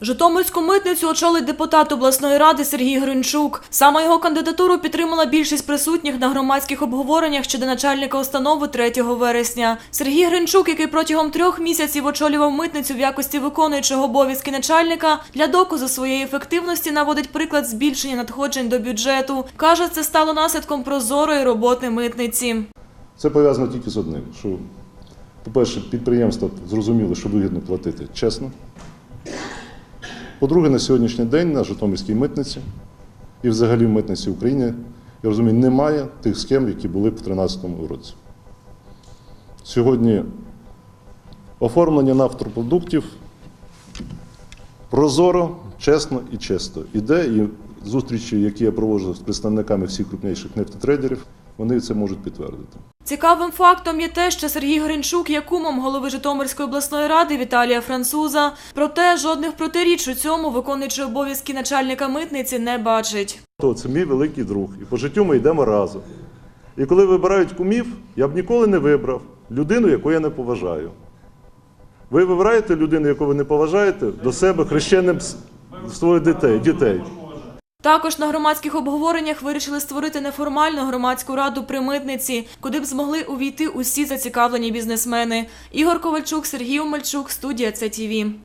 Житомирську митницю очолить депутат обласної ради Сергій Гринчук. Саме його кандидатуру підтримала більшість присутніх на громадських обговореннях щодо начальника установи 3 вересня. Сергій Гринчук, який протягом трьох місяців очолював митницю в якості виконуючого обов'язки начальника, для доказу своєї ефективності наводить приклад збільшення надходжень до бюджету. Каже, це стало наслідком прозорої роботи митниці. Це пов'язано тільки з одним, що, по-перше, підприємства зрозуміли, що вигідно платити чесно. По-друге, на сьогоднішній день на Житомирській митниці і взагалі в митниці України, я розумію, немає тих схем, які були в 2013 році. Сьогодні оформлення нафтопродуктів прозоро, чесно і чисто іде. І зустрічі, які я проводжу з представниками всіх крупніших нефтотрейдерів, вони це можуть підтвердити. Цікавим фактом є те, що Сергій Гринчук є кумом голови Житомирської обласної ради Віталія Француза. Проте жодних протиріч у цьому виконуючи обов'язки начальника митниці не бачить. То це мій великий друг, і по життю ми йдемо разом. І коли вибирають кумів, я б ніколи не вибрав людину, яку я не поважаю. Ви вибираєте людину, яку ви не поважаєте, до себе хрещеним своїх дітей. Також на громадських обговореннях вирішили створити неформальну громадську раду при митниці, куди б змогли увійти усі зацікавлені бізнесмени. Ігор Ковальчук, Сергій Омельчук, студія ЦТВ.